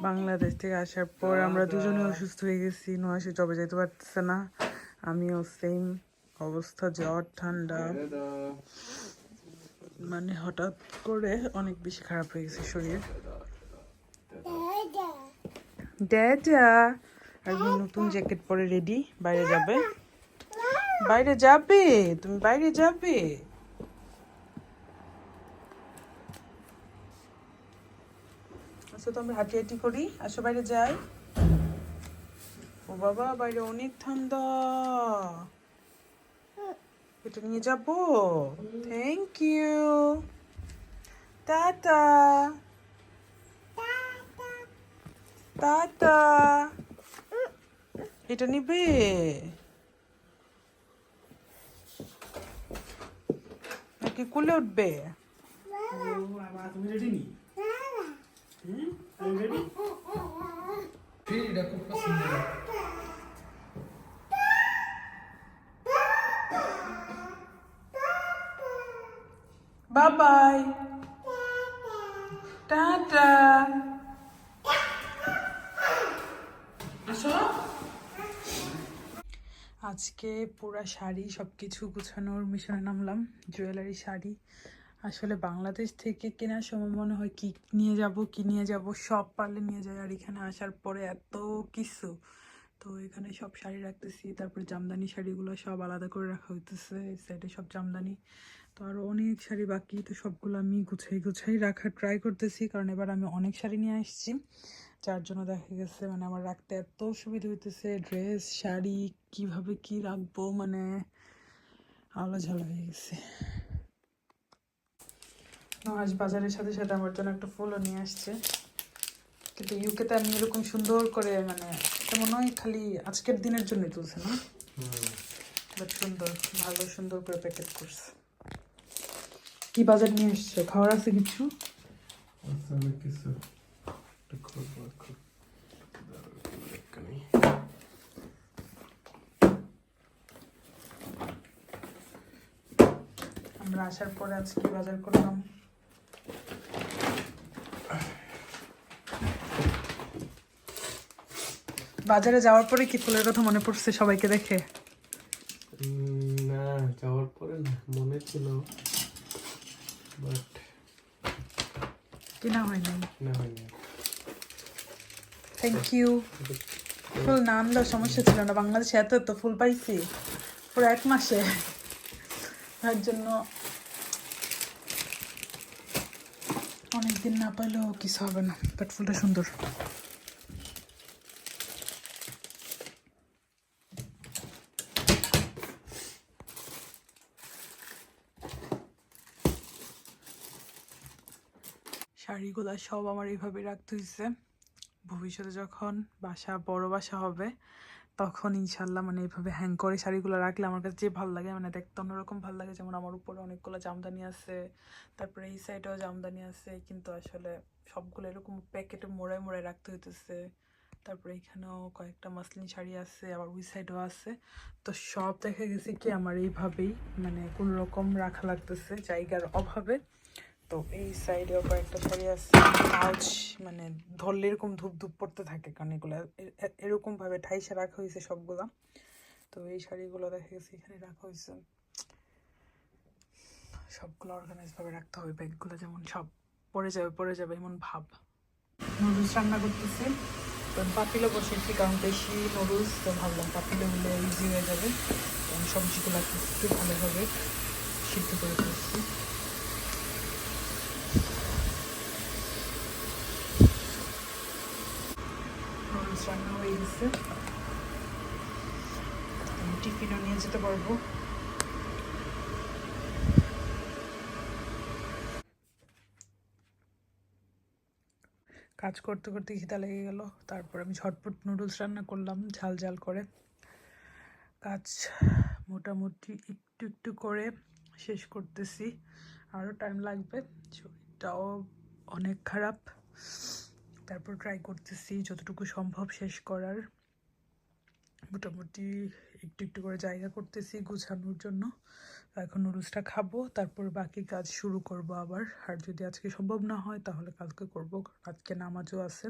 বাংলাদেশ থেকে আসার পর আমরা দুজনে অসুস্থ হয়ে গেছি নোয়াশে জবে যেতে পারতেছে না। আমিও সেম অবস্থা, জ্বর, ঠান্ডা। মানে হঠাৎ করে অনেক বেশি খারাপ হয়ে গেছে শরীর। নতুন জ্যাকেট পরে রেডি বাইরে যাবে। বাইরে যাবে? তুমি বাইরে যাবে? আচ্ছা তো আমরা হাঁটি হাঁটি করি, আসো বাইরে যাই। ও বাবা, বাইরে অনেক ঠান্ডা। এটা নিয়ে যাব। Thank you tata. টাটা। এটা নিবে? নাকি কুলে উঠবে? তুমি রেডি নি? টাটা আসো। আজকে পুরা শাড়ি সবকিছু গুছানোর মিশনে নামলাম জুয়েলারি শাড়ি। আসলে বাংলাদেশ থেকে কেনার সময় মনে হয় কি নিয়ে যাব, কি নিয়ে যাব, সব পারলে নিয়ে যায়। আর এখানে আসার পরে এত কিছু। তো এখানে সব শাড়ি রাখতেছি, তারপরে জামদানি শাড়িগুলো সব আলাদা করে রাখা হইতেছে, এই সাইডে সব জামদানি। তো আরও অনেক শাড়ি বাকি, তো সবগুলো আমি গুছাই গুছাই রাখার ট্রাই করতেছি, কারণ এবার আমি অনেক শাড়ি নিয়ে আসছি। যার জন্য দেখা গেছে মানে আমার রাখতে এত সুবিধা হইতেছে ড্রেস শাড়ি, কীভাবে কি রাখব মানে আলো ঝালা হয়ে গেছে। আজ বাজারের সাথে সাথে আমার জন্য একটা ফুলও নিয়ে আসছে। কিন্তু ইউকে ইউকেতে আমি এরকম সুন্দর করে মানে এটা মনে হয় খালি আজকের দিনের জন্যই তুলছে না। বাট সুন্দর ভালো সুন্দর করে প্যাকেট করছে। কি বাজার নিয়ে এসছো খাওয়ার আছে কিছু? কিছু। আমরা আসার পরে আজকে বাজার করলাম। বাজারে যাওয়ার পরে কি ফুলের কথা মনে পড়ছে সবাইকে দেখে? না যাওয়ার পরে না মনে ছিল বাট কিনা হয় নাই না হয়নি। থ্যাংক ইউ ফুল না আনলেও সমস্যা ছিল না। বাংলাদেশে এত এত ফুল পাইছি পুরো এক মাসে। তার জন্য অনেকদিন না পাইলেও কিছু হবে না বাট ফুলটা সুন্দর। শাড়িগুলো সব আমার এইভাবে রাখতে হয়েছে ভবিষ্যতে যখন বাসা বড় বাসা হবে, তখন ইনশাল্লাহ মানে এইভাবে হ্যাং করে শাড়িগুলো রাখলে আমার কাছে যে ভালো লাগে মানে দেখতে অন্যরকম ভালো লাগে। যেমন আমার উপরে অনেকগুলো জামদানি আছে, তারপরে এই সাইডেও জামদানি আছে, কিন্তু আসলে সবগুলো এরকম প্যাকেটে মোড়ায় মোড়ায় রাখতে হইতেছে। তারপরে এখানেও কয়েকটা মাসলিন শাড়ি আছে, আবার ওই সাইডও আছে। তো সব দেখা গেছে কি আমার এইভাবেই মানে কোনো রকম রাখা লাগতেছে জায়গার অভাবে। তো এই সাইডেও কয়েকটা শাড়ি আছে। পাউচ মানে ধরলে এরকম ধূপ ধূপ পড়তে থাকে, কারণ এগুলো এ- এ- এরকম ভাবে ঠাইসে রাখা হয়েছে সবগুলা। তো এই শাড়িগুলো দেখা গেছে, এখানে রাখা হয়েছে। সবগুলো অর্গানাইজ ভাবে রাখতে হবে, ব্যাগগুলো যেমন সব পড়ে যাবে পড়ে যাবে এমন ভাব। নুডলস রান্না করতেছি। তো পাতিলে বসেছি, কারণ বেশি নুডলস তো ভাবলাম পাতিলে হলে ইজি হয়ে যাবে। সবজিগুলো একটু ভালোভাবে সিদ্ধ করে ফেলছি। রান্না হয়ে গেছে টিফিনও নিয়ে যেতে পারব কাজ করতে করতে খিদা লেগে গেল। তারপর আমি ঝটপট নুডলস রান্না করলাম, ঝাল ঝাল করে। কাজ মোটামুটি একটু একটু করে শেষ করতেছি। আরও টাইম লাগবে। শরীরটাও অনেক খারাপ। তারপর ট্রাই করতেছি যতটুকু সম্ভব শেষ করার। মোটামুটি একটু একটু করে জায়গা করতেছি গুছানোর জন্য। এখন নুডলসটা খাব, তারপর বাকি কাজ শুরু করব আবার। আর যদি আজকে সম্ভব না হয় তাহলে কালকে করব আজকে নামাজও আছে।